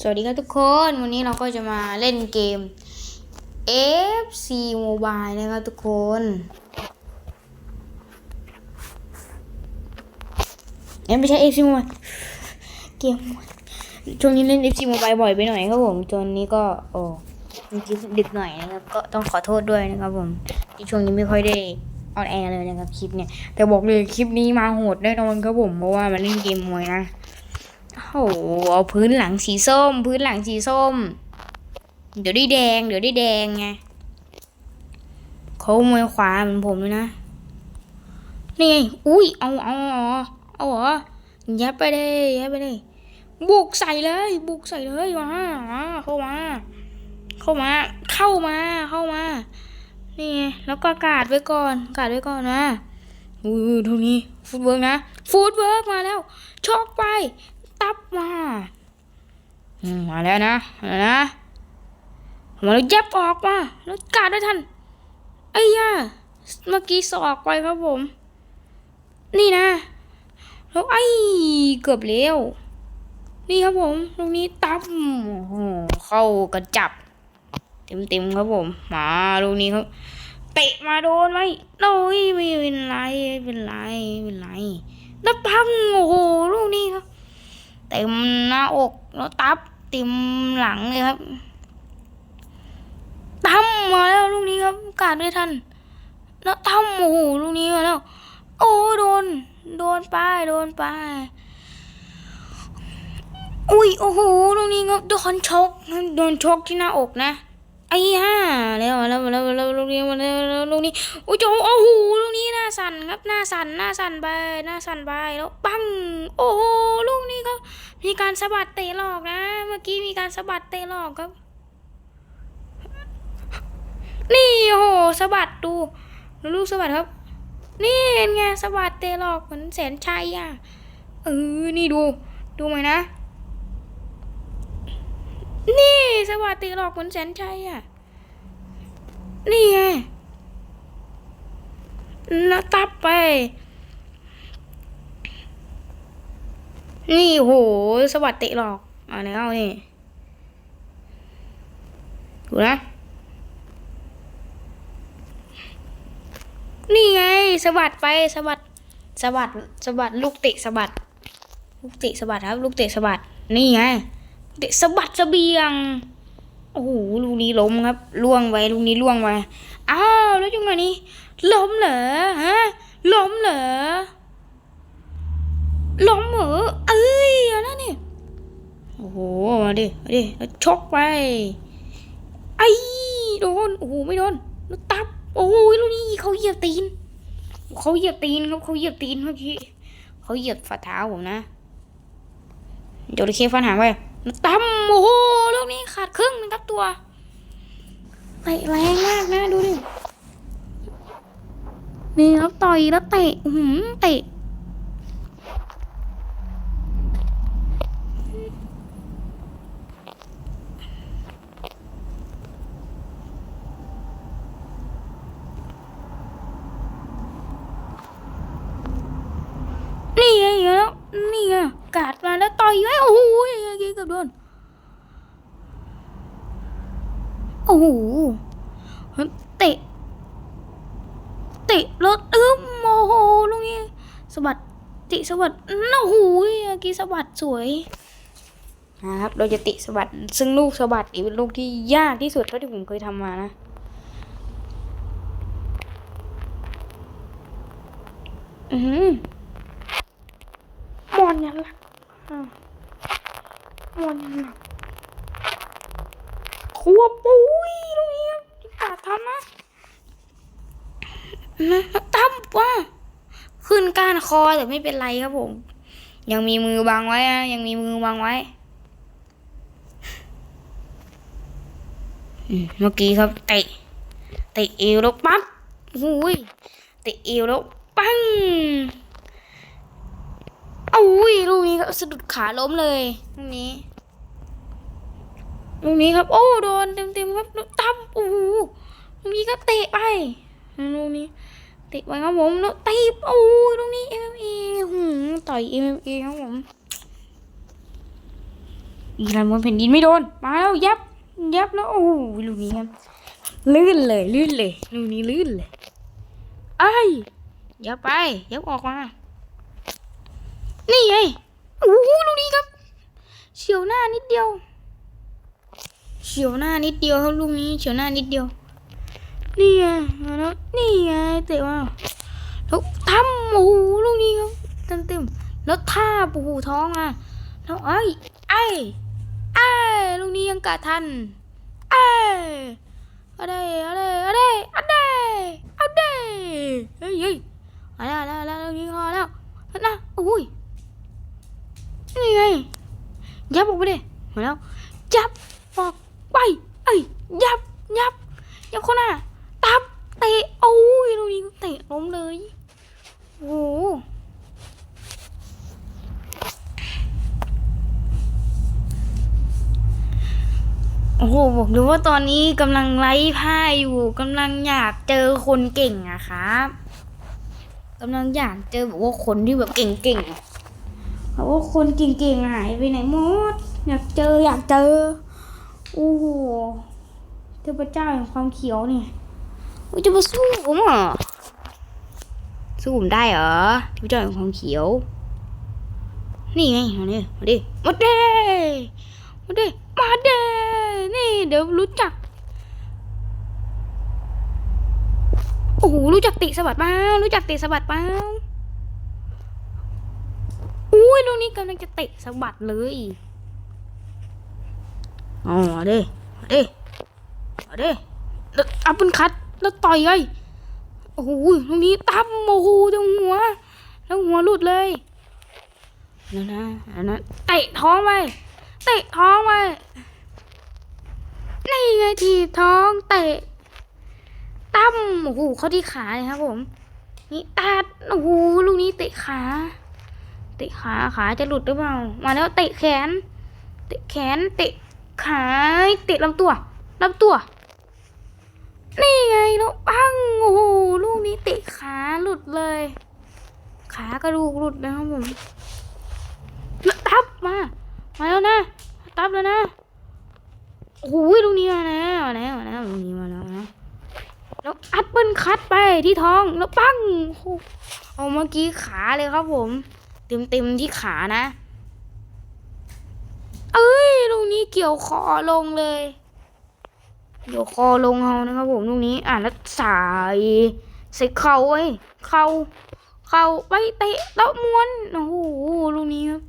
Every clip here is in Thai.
สวัสดีครับทุกคน วันนี้เราก็จะมาเล่นเกม FC Mobile นะครับทุกคน เอ้ไม่ใช่ FC Mobile เกมช่วงนี้เล่น FC Mobile บ่อยไปหน่อยครับผมจนนี้ก็โอ้เมื่อกี้ดึกหน่อยนะครับ ก็ต้องขอโทษด้วยนะครับผม ที่ช่วงนี้ไม่ค่อยได้ออนแอร์เลยนะครับคลิปเนี่ย แต่บอกเลยคลิปนี้มาโหดแน่นอนครับผม เพราะว่ามันเล่นเกมมวยนะ โอ้โหเอาพื้นหลังสีส้ม พื้นหลังสีส้ม เดี๋ยวได้แดง เดี๋ยวได้แดงไงเขามวยขวาเหมือนผมเลยนะ นี่ไง อุ้ย เอาเอาเอาเอาเหรอยัดไปเลยยัดไปเลยบุกใส่เลย บุกใส่เลยมาเข้ามา เข้ามา เข้ามา เข้ามา นี่ไง แล้วก็กาดไว้ก่อน กาดไว้ก่อนนะ อุ้ยทุนี้ ฟุตเวิร์กนะ ฟุตเวิร์กมาแล้วชกไป ตับมามาแล้วนะมาแล้วนะมาแล้วย็บออกมาแล้วกาดได้ทันไอ้ย่าเมื่อกี้สอกไปครับผม นี่นะแล้วไอ้เกือบเลี้ยวนี่ครับผมตรงนี้ตับโอ้เข้ากระจับ เต็มๆครับผม มาลูกนี้ครับเตะมาโดนไหมโอ้ยไม่เป็นไรไม่เป็นไรไม่เป็นไรแล้วพังโอ้โหลูกนี้ครับ เต็มหน้าอกแล้วตับเต็มหลังเลยครับตั้มมาแล้วลูกนี้ครับกาดไม่ทันแล้วตั้มโอ้โหลูกนี้มาแล้ว โอ้โดน โดนไปโดนไปอุ้ยโอ้โหลูกนี้ครับโดนชกโดนชกที่หน้าอกนะ อ้ห่าแล้วแล้วแล้วแล้วลูกนี้มาแล้วแล้วลูกนี้โอ้โหโอ้โหลูกนี้หน้าสั่นครับหน้าสั่นหน้าสั่นไปหน้าสั่นไปแล้วปังโอ้โหลูกนี้ก็มีการสะบัดเตะหลอกนะ เมื่อกี้มีการสะบัดเตะหลอกครับ นี่โอ้โหสะบัดดูดูลูกสะบัดครับ นี่เป็นไงสะบัดเตะหลอกเหมือนแสนชัยอะเออนี่ดูดูไหมนะ นี่สวัสดีหลอกคุณแสนชัยอะ นี่ไงแล้วตับไป นี่โหสวัสดีหลอกมาแล้วนี่ดูนะ นี่ไงสะบัดไปสะบัดสะบัดสะบัดลูกเตะสะบัดลูกเตะสะบัดครับ ลูกเตะสะบัดนี่ไง เตะสะบัดสะเบียง โอ้โหลูกนี้ล้มครับล่วงไว้ลูกนี้ล่วงไว้อ้าวแล้วจังไงนี้ล้มเหรอฮะล้มเหรอล้มเหรอเอ้ยเอาแล้วนี่โอ้โหมาดิมาดิแล้วชกไปไอ้โดนโอ้โหไม่โดนแล้วตับโอ้ยลูกนี้เขาเหยียบตีนเขาเหยียบตีนครับเขาเหยียบตีนเมื่อกี้เขาเหยียบฝ่าเท้าผมนะโยนเคฟันหางไป ตั้มโอ้โหลูกนี้ขาดครึ่งนึงครับตัวเตะแรงมากนะดูดินี่ครับต่อยแล้วเตะอื้อหืมเตะ นี่ไงแล้ว นี่ไง กาดมาแล้วต่อยไว้โอ้โหเกี้เกือบโดนโอ้โหเตะ เตะรถอึ้มโอ้โหลูกนี้สะบัดติสะบัดโอ้โหเมื่อกี้สะบัดสวยนะครับเราจะติสะบัดซึ่งลูกสะบัดอีกเป็นลูกที่ยากที่สุดเท่าที่ผมเคยทำมานะอือหมอนยันละอะ มอนยันละขัวปุ้ยตรงนี้กาดทำนะนะตั้มว่าขึ้นก้านคอแต่ไม่เป็นไรครับผม ยังมีมือบังไว้อะยังมีมือบังไว้เมื่อกี้ครับเตะเตะเอวแล้วปั๊บหูยเตะเอวแล้วปัง อุ้ยลูกนี้ครับสะดุดขาล้มเลยลูกนี้ลูกนี้ครับ โอ้โดนเต็มๆครับตั้มโอ้โหลูกนี้ก็เตะไปลูกนี้เตะไปครับผมแล้วตีโอ้ลูกนี้ MMA หืมต่อย MMA ครับผมอีรันบนแผ่นดินไม่โดนมาแล้วยับยับแล้วโอ้ลูกนี้ครับลื่นเลยลื่นเลยลูกนี้ลื่นเลยไอ้ยยับไปยับออกมา นี่ไงโอ้โหลูกลีครับเฉียวหน้านิดเดียวเฉียวหน้านิดเดียวครับลูกนี้เฉียวหน้านิดเดียว นี่ไงแล้วนี่ไงเตะมาแล้วทำโอ้โหลูกนี้ครับเต็มเต็มแล้วท่าบโอ้โหท้องอะแล้วไอ้ไอ้ไอ้ลูกนี้ยังกะทันไอ้เอาได้เอาได้เอาได้เอาได้เอาได้เฮ้ยเฮ้ยอาแล้วเอาแล้วเอาแล้วลูกนี้พอแล้วนะโอ้ย นี่ไงยับออกไปดิมาแล้วยับออกไปเอ้ยยับยับยับคนน่ะตับเตะโอ้ยตรงนี้เตะล้มเลยโอ้โหโอ้โหบอกดูว่าตอนนี้กำลังไล่ผ้าอยู่กำลังอยากเจอคนเก่งอะครับกำลังอยากเจอแบบว่าคนที่แบบเก่งๆ เพราะว่าคนเก่งๆหายไปไหนหมด อยากเจออยากเจอ โอ้โหเทพเจ้าแห่งความเขียวเนี่ยอุ๊ยจะมาสู้ผมเหรอสู้ผมได้เหรอที่เจ้าของความเขียว นี่ไงมาดิมาดิมาเด้มาเด้มาเด้นี่ เดี๋ยวรู้จัก โอ้โหรู้จักติสะบัดบ้ารู้จักติสะบัดบ้า อุ้ยตรงนี้กำลังจะเตะสะบัดเลยอ๋มาดิมาดิมาดิแล้วอัพเป็นคัดแล้วต่อยไงโอ้โหตรงนี้ตั้มโอ้โหตรงหัวแล้วหัวหลุดเลยนั่นนะอันนั้นเตะท้องไปเตะท้องไปนี่ไงทีบท้องเตะตั้มโอ้โหเขาที่ขาเลยครับผม นี่ตัดโอ้โหลูกนี้เตะขา เตะขาขาจะหลุดหรือเปล่า มาแล้วเตะแขน เตะแขน เตะขาเตะลำตัวลำตัว นี่ไงแล้วปังโอ้โหลูกนี้เตะขาหลุดเลย ขากระดูกหลุดนะครับผมแล้วตับมา มาแล้วนะตับแล้วนะโอ้โหลูกนี้มาแล้วมาแล้วมาแล้วลูกนี้มาแล้วนะแล้วอัดเปิ้ลคัดไปที่ท้องแล้วปังโอ้เอาเมื่อกี้ขาเลยครับผม เต็มเต็มๆที่ขานะ เอ้ยลูกนี้เกี่ยวคอลงเลยเดี๋ยวคอลงเอานะครับผมตรงนี้อะแล้วสายใส่เข่าไว้เข่าเข่าไปเตะแล้วม้วนโอ้โหลูกนี้ครับ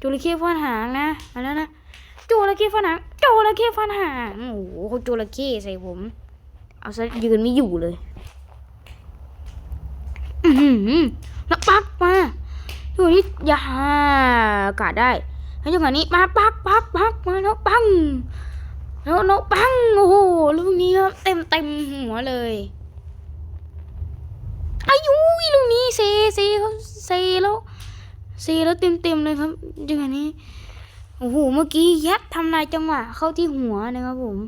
จระเข้ฟันหางนะมาแล้วนะจระเข้ฟันหางจระเข้ฟันหางโอ้โหเขาจระเข้ใส่ผม เอาซะยืนไม่อยู่เลย อือหือแล้วปักมา อยู่นี่อย่ากาดได้แล้วจังหวะนี้มาปักปักปักมาแล้วปังแล้วนกปังโอ้โหลูกนี้ครับเต็มเต็มหัวเลยอายุยลูกนี้เซเซเขาเซแล้วเซแล้วเต็มเต็มเลยครับจังหวะนี้โอ้โหเมื่อกี้ยัดทำลายจังหวะเข้าที่หัวนะครับผม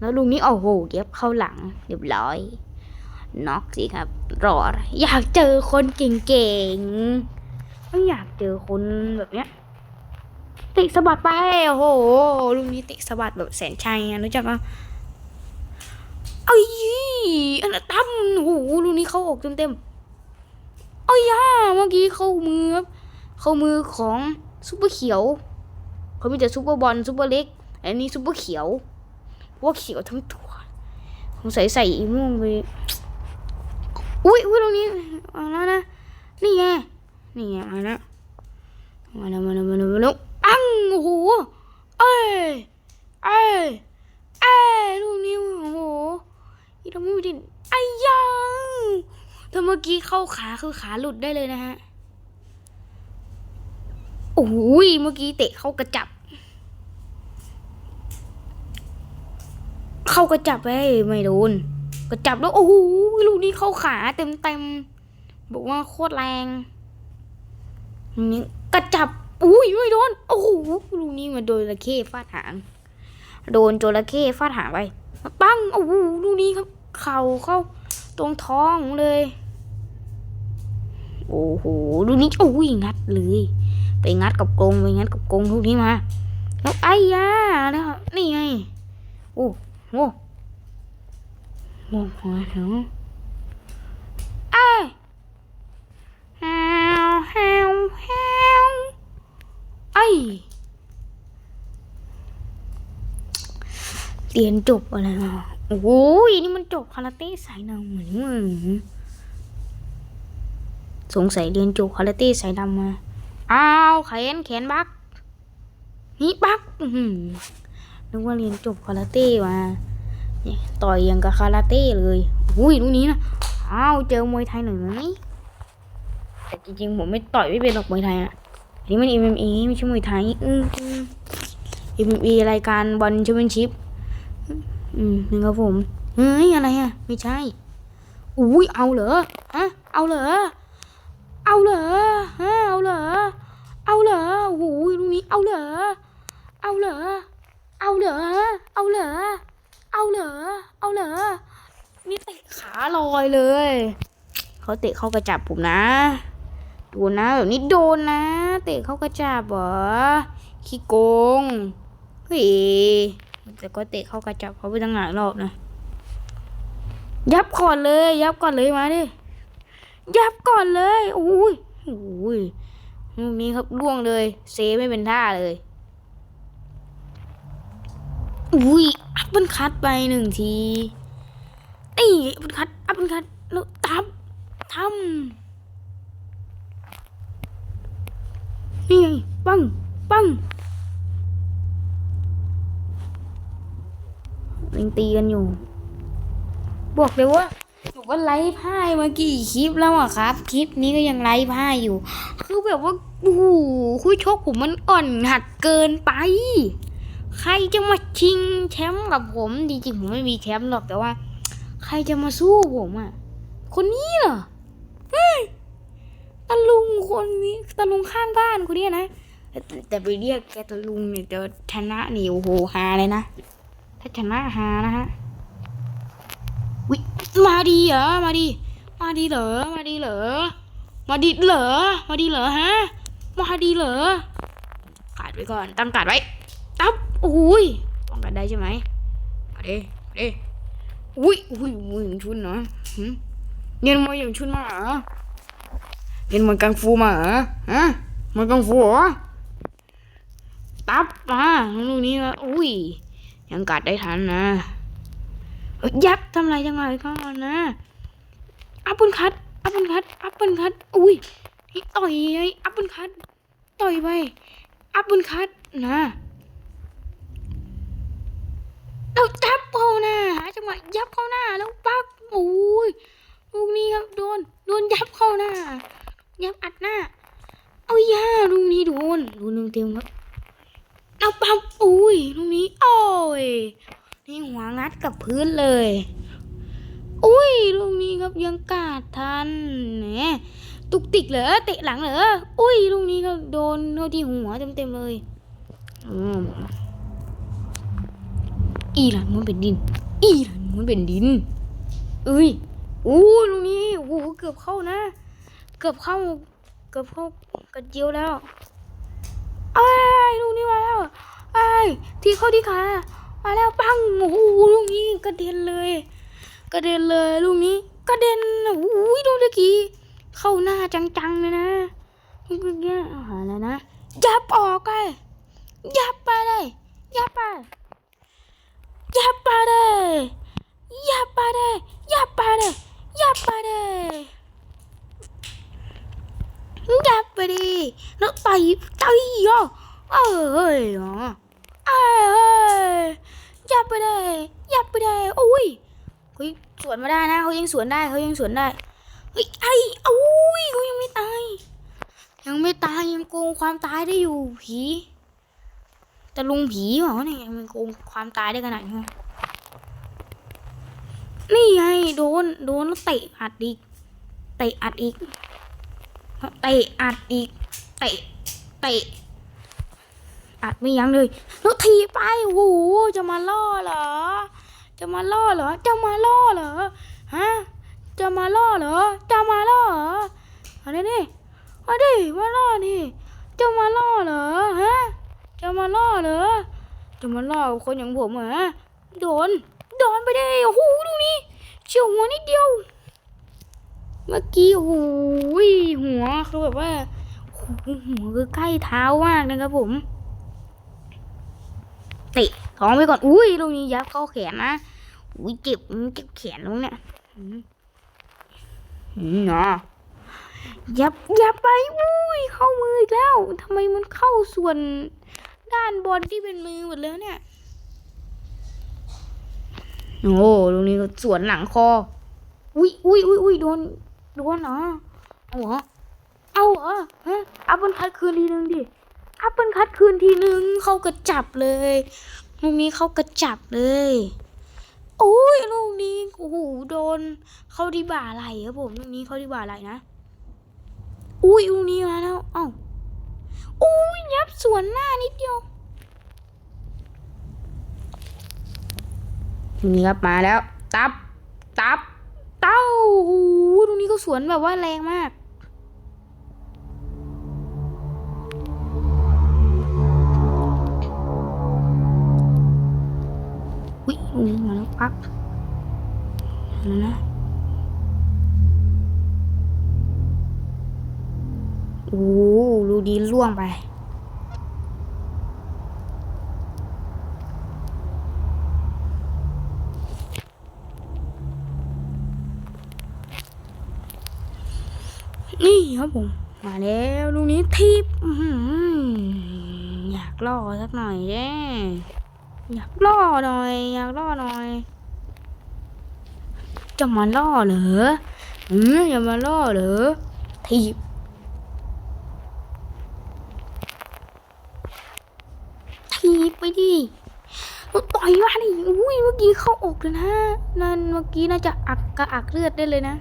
แล้วลูกนี้โอ้โหเย็บเข้าหลังเรียบร้อยน็อกสิครับ รออะไรอยากเจอคนเก่งๆ ไม่อยากเจอคนแบบเนี้ยตะสะบัดไป โอ้โหลูกนี้ตะสะบัดแบบแสนชัยอะรู้จักปะเอ้ยอันนั้นตั้มโอ้โหลูกนี้เข้าอกเต็มๆเอ้ยย่าเมื่อกี้เข้ามือครับเข้ามือของซุปเปอร์เขียว เขามีแต่ซุปเปอร์บอลซุปเปอร์เล็ก อันนี้ซุปเปอร์เขียวพว่าเขียวทั้งตัวสงสัยใส่อีม่วงไป อุ้ยอุ้ยตรงนี้มาแล้วนะ นี่ไง นี่ไงมาแล้วมาแล้วมาแล้วมาแล้วมาแล้วปังโอ้โหเอ้ยเอ้ยเอ้ยลูกนี้โอ้โหอีทำไม่ดินไอ้ยังแต่เมื่อกี้เข้าขาคือขาหลุดได้เลยนะฮะโอ้ยเมื่อกี้เตะเข้ากระจับ เข้ากระจับไปไม่โดนกระจับแล้วโอ้โหลูกนี้เข้าขาเต็มเต็มบอกว่าโคตรแรง นี้กระจับอุ้ยไม่โดนโอ้โหลูกนี้มันโดนจระเข้ฟาดหาง โดนจระเข้ฟาดหางไปปังโอ้โหลูกนี้ครับ เข่าเข้าตรงท้องเลย โอ้โหลูกนี้โอ้ยงัดเลย ไปงัดกับกรงไปงัดกับกรงลูกนี้มาแล้วไอ้ยาแล้วนี่ไงโอ้โหโอ้โหถึงไอ้แฮว แฮวแฮวไอ้เรียนจบอะไรมาโอ้โหนี่มันจบคาราเต้สายดำเหมือนมึงสงสัยเรียนจบคาราเต้สายดำมาอ้าวแขนแขนบักนี่บักหือนึกว่าเรียนจบคาราเต้มาเนี่ยต่อยอย่างกับคาราเต้เลยอุ้ยลูกนี้นะอ้าวเจอมวยไทยหน่อยไหม แต่จริงๆผมไม่ต่อยไม่เป็นหรอกมวยไทยอะอันนี้มัน MMA ไม่ใช่มวยไทยอืมอืม MMA รายการบอลแชมเปี้ยนชิพอืมนี่ครับผมเฮ้ยอะไรอะ ไม่ใช่อุ้ยเอาเหรอฮะเอาเหรอเอาเหรอฮะเอาเหรอเอาเหรอโอ้โหลูกนี้เอาเหรอเอาเหรอเอาเหรอเอาเหรอเอาเหรอเอาเหรอนี่เตะขาลอยเลย เขาเตะเข้ากระจับผมนะ โดนนะแบบนี้โดนนะ เตะเข้ากระจับเหรอขี้โกงเฮ้ยแต่ก็เตะเข้ากระจับเขาไปตั้งหลายรอบนะ ยับก่อนเลย ยับก่อนเลยมาดิยับก่อนเลยโอ้ยโอ้ยลูกนี้ครับล่วงเลยเซไม่เป็นท่าเลยอุ้ยอัพเป็นคัดไปหนึ่งทีนี่อัพเป็นคัดอัพเป็นคัดแล้วทับทำ นี่ไง ปัง ปังยังตีกันอยู่ บอกเลยว่าหนูก็ไลฟ์พ่ายมากี่คลิปแล้วอะครับ คลิปนี้ก็ยังไลฟ์พ่ายอยู่ คือแบบว่าโอ้โหคู่ชกผมมันอ่อนหัดเกินไป ใครจะมาชิงแชมป์กับผมจริงๆผมไม่มีแชมป์หรอกแต่ว่า ใครจะมาสู้ผมอะคนนี้เหรอ คนนี้ตะลุงข้างบ้านคนนี้นะแต่ไปเรียกแกตะลุงเนี่ยจะชนะนี่โอ้โหฮาเลยนะถ้าชนะฮานะฮะวิมาดีเหรอมาดีมาดีเหรอมาดีเหรอมาดีเหรอมาดีเหรอฮะมาดีเหรอกัดไว้ก่อนตั้งกัดไว้ตับโอ้ยป้องกันได้ใช่ไหมมาดิมาดิอุ้ยอุ้ยอุ้ยอย่างชุนเนาะเรียนมวยอย่างชุนมาเหรอ เรียนมวยกังฟูมาเหรอฮะมวยกังฟูเหรอตับมาลูกนี้นะอุ้ย ยังกัดได้ทันนะยับทำไรจังไรก่อนนะอัปเปิลคัตอัปเปิลคัตอัปเปิลคัตอุ้ยต่อยไงอัปเปิลคัตต่อยไปอัปเปิลคัตนะเราจับเข้าหน้าหาจังหวะยับเข้าหน้าแล้วปักโอ้ยลูกนี้ครับโดนโดนยับเข้าหน้า ยับอัดหน้า เอาย่าลูกนี้โดนโดนเต็มครับเอาปั๊บอุ้ยลูกนี้ โอ้ย นี่หัวงัดกับพื้นเลย อุ้ยลูกนี้ครับยังกาดทันแหมตุกติกเหรอเตะหลังเหรออุ้ยลูกนี้ก็โดนเข้าที่หัวเต็มๆเลยอืมอีหลันมันเป็นดิน อีหลันมันเป็นดินเอ้ยอู้ลูกนี้โอ้โหเกือบเข้านะ เกือบเข้า เกือบเข้ากระเจียวแล้วไอ้ลูกนี้มาแล้วไอ้ที่เข้าที่ขามาแล้วปังโอ้โหลูกนี้กระเด็นเลย กระเด็นเลยลูกนี้กระเด็นโอ้โหดูตะกี้เข้าหน้าจังๆเลยนะนี่ก็แย่หาแล้วนะยับออกไปยับไปเลยยับไปยับไปเลยยับไปเลยยับไปเลยยับไปเลย ยับไปดิแล้วไต่ไต่อะเอ้ยอะเอ้ยยับไปเลยยับไปเลยโอ้ยเฮ้ยสวนมาได้นะเขายังสวนได้เขายังสวนได้เฮ้ยไอ้โอ้ยเขายังไม่ตาย ยังไม่ตายยังโกงความตายได้อยู่ผีแต่ลุงผีเหรอเนี่ยยังโกงความตายได้ขนาดนี้นี่ไงโดนโดนแล้วเตะอัดอีกเตะอัดอีก เตะอัดอีกเตะเตะอัดไม่ยั้งเลยแล้วทีไปโอ้โหจะมาล่อเหรอ จะมาล่อเหรอ จะมาล่อเหรอฮะจะมาล่อเหรอ จะมาล่อเหรออาดิดิเอาดิมาล่อดิจะมาล่อเหรอฮะจะจะมาล่อเหรอจะมาล่อคนอย่างผมเหรอโดนโดนไปได้โอ้โหดูนี่เฉียวหัวนิดเดียว เมื่อกี้โอ้โหหัวคือแบบว่าหัวคือใกล้เท้ามากนะครับผมเตะท้องไปก่อน อุ้ยตรงนี้ยับเข้าแขนนะอุ้ยเจ็บเจ็บแขนตรงเนี้ยอืมเนาะยับยับไปอุ้ยเข้ามืออีกแล้วทำไมมันเข้าส่วนด้านบนที่เป็นมือหมดแล้วเนี่ยโอ้ตรงนี้ก็สวนหลังคอ อุ้ยอุ้ยอุ้ยอุ้ยโดน โดนเหรอเอาเหรอเอาเหรอฮะอัพเปิลคัดคืนทีนึงดิอัพเปิลคัดคืนทีนึงเข้ากระจับเลยลูกนี้เข้ากระจับเลยโอ้ยลูกนี้โอ้โหโดนเข้าที่บ่าไหลครับผมลูกนี้เข้าที่บ่าไหลนะอุ้ยลูกนี้มาแล้วเอ้าอุ้ยยับสวนหน้านิดเดียวนี่ครับมาแล้ว ตับ ตับ เต้าโอ้โห ตรงนี้ก็สวนแบบว่าแรงมากวิตรงนี้มาแล้วปั๊บนั่นนะโอ้ดูดีล่วงไป นี่ครับผม มาแล้วลูกนี้ทีบอยากล่อสักหน่อยแน่อยากล่อหน่อย อยากล่อหน่อย จะมาล่อเหรออืมจะมาล่อเหรอทีบทีบไปดิต่อยมาดิอุ้ยเมื่อกี้เข้าอกเลยนะนั่นเมื่อกี้น่าจะอักกระอักเลือดได้เลยนะ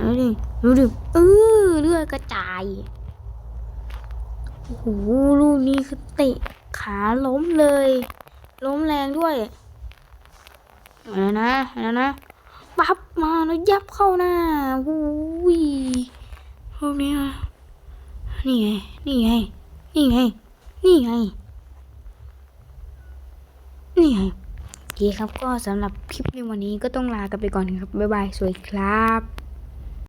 ดูดิดูดิเออเลือดกระจายโอ้โหลูกนี้คือเตะขาล้มเลย ล้มแรงด้วยอาแล้วนะอาแล้วนะปั๊บมาแล้วยับเข้าหน้าวู้ยลูกนี้นี่ไง นี่ไง นี่ไง นี่ไง นี่ไงโอเคครับก็สำหรับคลิปในวันนี้ก็ต้องลากันไปก่อนครับ บ๊ายบาย สวัสดีครับ